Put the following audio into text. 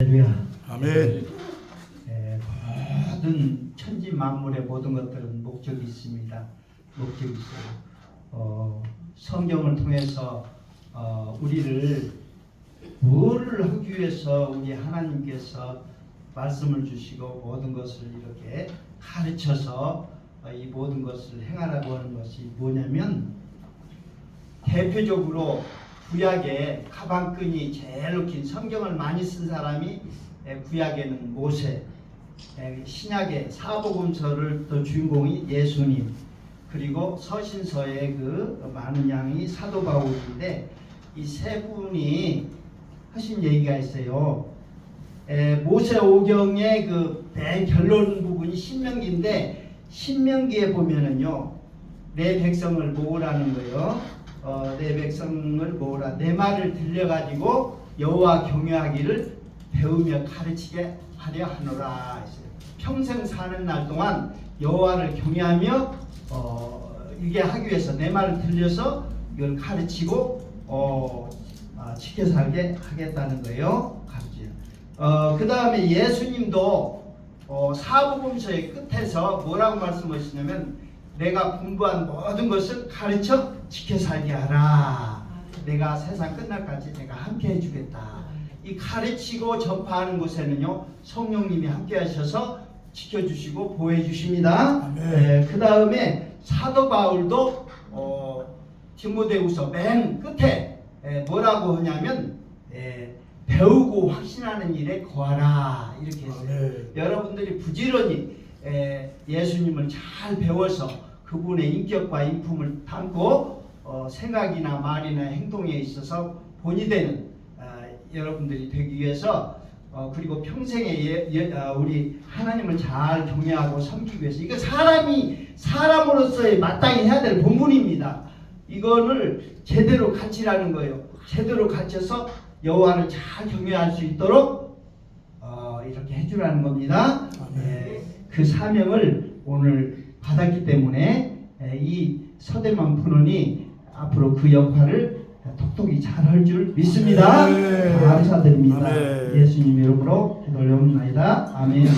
할렐루야. 아멘. 에, 모든 천지 만물의 모든 것들은 목적이 있습니다. 목적이 있어요. 어, 성경을 통해서 어, 우리를 뭐를 하기 위해서 우리 하나님께서 말씀을 주시고 모든 것을 이렇게 가르쳐서 어, 이 모든 것을 행하라고 하는 것이 뭐냐면 대표적으로 구약에 가방끈이 제일 긴 성경을 많이 쓴 사람이 에, 구약에는 모세, 에, 신약의 사복음서를 또 주인공이 예수님, 그리고 서신서의 그 많은 양이 사도 바울인데 이 세 분이 하신 얘기가 있어요. 에, 모세 오경의 그맨 결론 부분이 신명기인데 신명기에 보면은요 내 백성을 모으라는 거요. 어, 내 백성을 모으라. 내 말을 들려가지고 여호와 경외하기를 배우며 가르치게 하려 하노라. 평생 사는 날 동안 여호와를 경외하며 어, 이게 하기 위해서 내 말을 들려서 이걸 가르치고 어, 아, 지켜 살게 하겠다는 거예요. 가르치요. 어, 그 다음에 예수님도 어, 사복음서의 끝에서 뭐라고 말씀하시냐면 내가 공부한 모든 것을 가르쳐 지켜 살게 하라. 내가 세상 끝날까지 내가 함께 해주겠다. 이 가르치고 전파하는 곳에는요 성령님이 함께 하셔서 지켜주시고 보호해 주십니다. 아멘. 그 다음에 사도 바울도 어, 디모데후서 맨 끝에 에, 뭐라고 하냐면 에, 배우고 확신하는 일에 거하라 이렇게 했어요. 아멘. 여러분들이 부지런히 에, 예수님을 잘 배워서 그분의 인격과 인품을 담고 어, 생각이나 말이나 행동에 있어서 본이 되는 아, 여러분들이 되기 위해서 어, 그리고 평생에 예, 예, 아, 우리 하나님을 잘 경외하고 섬기기 위해서 이거 사람이 사람으로서의 마땅히 해야 될 본분입니다. 이거를 제대로 가르치라는 거예요. 제대로 가르쳐서 여호와를 잘 경외할 수 있도록 어, 이렇게 해주라는 겁니다. 예, 그 사명을 오늘 받았기 때문에 예, 이 서대만 푸는이 앞으로 그 역할을 톡톡히 잘 할 줄 믿습니다. 감사드립니다. 예수님 이름으로 기도를 올립니다. 아멘.